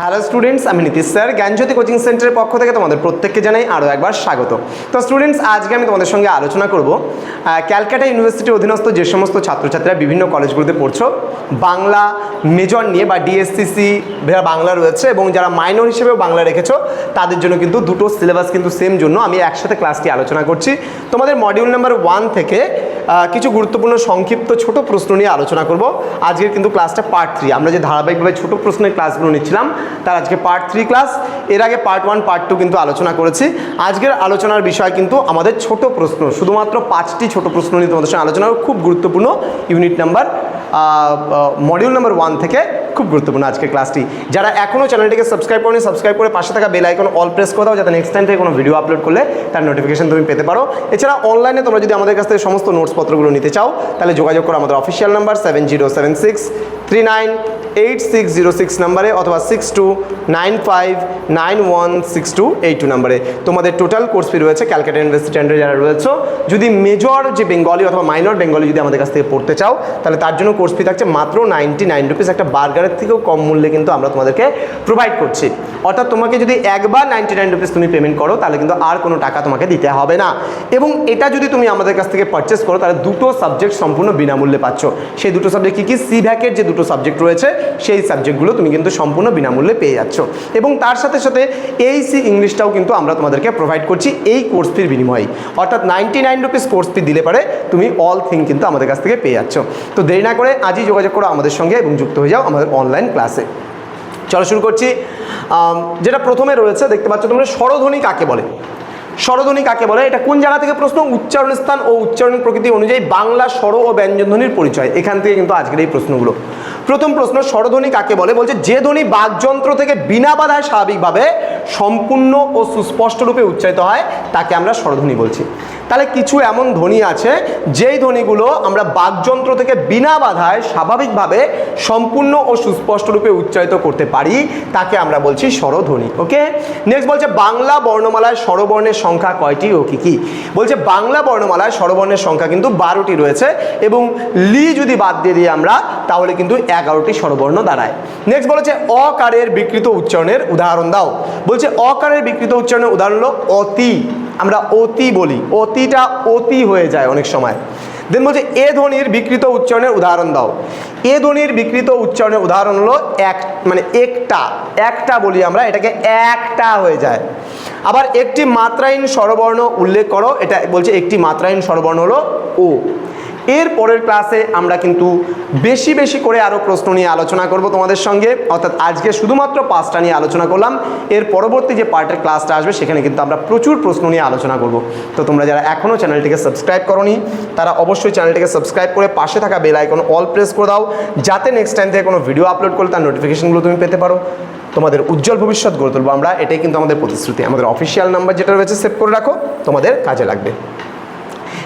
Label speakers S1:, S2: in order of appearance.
S1: Hello students আমি Nitish sir. জ্ঞানজ্যোতি coaching সেন্টারের পক্ষ থেকে তোমাদের প্রত্যেককে জানাই আরও একবার স্বাগত। তো স্টুডেন্টস আজকে আমি তোমাদের সঙ্গে আলোচনা করব ক্যালকাটা ইউনিভার্সিটির অধীনস্থ যে সমস্ত ছাত্রছাত্রীরা বিভিন্ন কলেজগুলোতে পড়ছো, বাংলা মেজর নিয়ে বা ডিএসসিসি যারা বাংলা রয়েছে এবং যারা মাইনর হিসেবেও বাংলা রেখেছো, তাদের জন্য কিন্তু দুটো সিলেবাস কিন্তু সেম জন্য আমি একসাথে ক্লাসটি আলোচনা করছি। তোমাদের মডিউল নাম্বার ওয়ান থেকে কিছু গুরুত্বপূর্ণ সংক্ষিপ্ত ছোট প্রশ্ন নিয়ে আলোচনা করব। আজকের কিন্তু ক্লাসটা পার্ট থ্রি আমরা যে ধারাবাহিকভাবে ছোট প্রশ্নের ক্লাসগুলো নিচ্ছিলাম, তার আজকে পার্ট থ্রি ক্লাস এর আগে পার্ট ওয়ান পার্ট টু কিন্তু আলোচনা করেছি। আজকের আলোচনার বিষয় কিন্তু আমাদের ছোট প্রশ্ন। শুধুমাত্র পাঁচটি ছোট প্রশ্ন নিয়ে তোমাদের সঙ্গে আলোচনা, খুব গুরুত্বপূর্ণ। Unit number module number one থেকে খুব গুরুত্বপূর্ণ আজকের ক্লাসটি। যারা এখনও চ্যানেলটিকে সাবস্ক্রাইব করেনি সাবস্ক্রাইব করে পাশে থাকা বেল আইকন অল প্রেস করে দাও, যাতে নেক্সট টাইম থেকে কোনো ভিডিও আপলোড করলে তার নোটিফিকেশন তুমি পেতে পারো। এছাড়া অনলাইনে তোমরা যদি আমাদের কাছ থেকে সমস্ত নোটসপত্রগুলো নিতে চাও, তাহলে যোগাযোগ করো আমাদের official number seven zero seven six three nine eight six zero six নাম্বারে অথবা six two nine five nine one six two eight two নাম্বারে তোমাদের টোটাল কোর্স ফি রয়েছে ক্যালকাটা ইউনিভার্সিটি যারা রয়েছে, যদি মেজর যে বেঙ্গলি অথবা মাইনর বেঙ্গলি যদি আমাদের কাছ থেকে পড়তে চাও, তাহলে তার জন্য কোর্স ফি থাকছে মাত্র নাইনটি নাইন রুপিস একটা বার্গারের থেকেও কম মূল্যে কিন্তু আমরা তোমাদেরকে প্রোভাইড করছি। অর্থাৎ তোমাকে যদি একবার নাইনটি নাইন রুপিস তুমি পেমেন্ট করো, তাহলে কিন্তু আর কোনো টাকা তোমাকে দিতে হবে না। এবং এটা যদি তুমি আমাদের কাছ থেকে পারচেস করো, তাহলে দুটো সাবজেক্ট সম্পূর্ণ বিনামূল্যে পাচ্ছ। সেই দুটো সাবজেক্ট কী কী? সি ভ্যাকের যে দুটো সাবজেক্ট রয়েছে, সেই সাবজেক্টগুলো তুমি কিন্তু সম্পূর্ণ বিনামূল্যে পেয়ে যাচ্ছ। এবং তার সাথে সাথে এই সি ইংলিশটাও কিন্তু আমরা তোমাদেরকে প্রোভাইড করছি এই কোর্স ফির বিনিময়ে। অর্থাৎ ninety nine rupees course fee দিলে পারে তুমি অল থিং কিন্তু আমাদের কাছ থেকে পেয়ে যাচ্ছ। তো দেরি না করে আজই যোগাযোগ করো আমাদের সঙ্গে এবং যুক্ত হয়ে যাও আমাদের অনলাইন ক্লাসে চলো শুরু করছি। যেটা প্রথমে রয়েছে, দেখতে পাচ্ছ তোমরা স্বরধ্বনি কাকে বলে? স্বরধ্বনি কাকে বলে? এটা কোন জায়গা থেকে প্রশ্ন? উচ্চারণ স্থান ও উচ্চারণ প্রকৃতি অনুযায়ী বাংলা স্বর ও ব্যঞ্জনধ্বনির পরিচয়। এখান থেকে কিন্তু আজকের এই প্রশ্নগুলো। প্রথম প্রশ্ন, স্বরধ্বনি কাকে বলে? বলছে, যে ধ্বনি বাকযন্ত্র থেকে বিনা বাধায় স্বাভাবিকভাবে সম্পূর্ণ ও সুস্পষ্ট রূপে উচ্চারিত হয়, তাকে আমরা স্বরধ্বনি বলছি। তাহলে কিছু এমন ধ্বনি আছে, যেই ধ্বনিগুলো আমরা বাকযন্ত্র থেকে বিনা বাধায় স্বাভাবিকভাবে সম্পূর্ণ ও সুস্পষ্ট রূপে উচ্চারিত করতে পারি, তাকে আমরা বলছি স্বরধ্বনি ওকে নেক্সট বলছে, বাংলা বর্ণমালায় স্বরবর্ণের সংখ্যা কয়টি ও কী কী? বলছে, বাংলা বর্ণমালায় স্বরবর্ণের সংখ্যা কিন্তু বারোটি রয়েছে এবং লি যদি বাদ দিয়ে দিই আমরা, তাহলে কিন্তু এগারোটি স্বরবর্ণ দাঁড়ায়। নেক্সট বলেছে, অকারের বিকৃত উচ্চারণের উদাহরণ দাও। বলছে, অকারের বিকৃত উচ্চারণের উদাহরণ হলো অতি। আমরা অতি বলি, অতিটা অতি হয়ে যায় অনেক সময়। দেন বলছে, এ ধ্বনির বিকৃত উচ্চারণের উদাহরণ দাও। এ ধ্বনির বিকৃত উচ্চারণের উদাহরণ হলো এক মানে একটা একটা বলি আমরা, এটাকে একটা হয়ে যায়। আবার একটি মাত্রাহীন স্বরবর্ণ উল্লেখ করো, এটা বলছে একটি মাত্রাহীন স্বরবর্ণ হলো ও এর পরের ক্লাসে আমরা কিন্তু বেশি বেশি করে আরও প্রশ্ন নিয়ে আলোচনা করব তোমাদের সঙ্গে। অর্থাৎ আজকে শুধুমাত্র পাঁচটা নিয়ে আলোচনা করলাম। এর পরবর্তী যে পার্টের ক্লাসটা আসবে, সেখানে কিন্তু আমরা প্রচুর প্রশ্ন নিয়ে আলোচনা করব। তো তোমরা যারা এখনও চ্যানেলটিকে সাবস্ক্রাইব করনি, তারা অবশ্যই চ্যানেলটিকে সাবস্ক্রাইব করে পাশে থাকা বেল আইকন অল প্রেস করে দাও, যাতে নেক্সট টাইম থেকে কোনো ভিডিও আপলোড করলে তার নোটিফিকেশনগুলো তুমি পেতে পারো। তোমাদের উজ্জ্বল ভবিষ্যৎ গড়ে তুলবো আমরা। এটাই কিন্তু আমাদের প্রতিশ্রুতি। আমাদের অফিসিয়াল নাম্বার যেটা রয়েছে সেভ করে রাখো। তোমাদের কাজে লাগবে।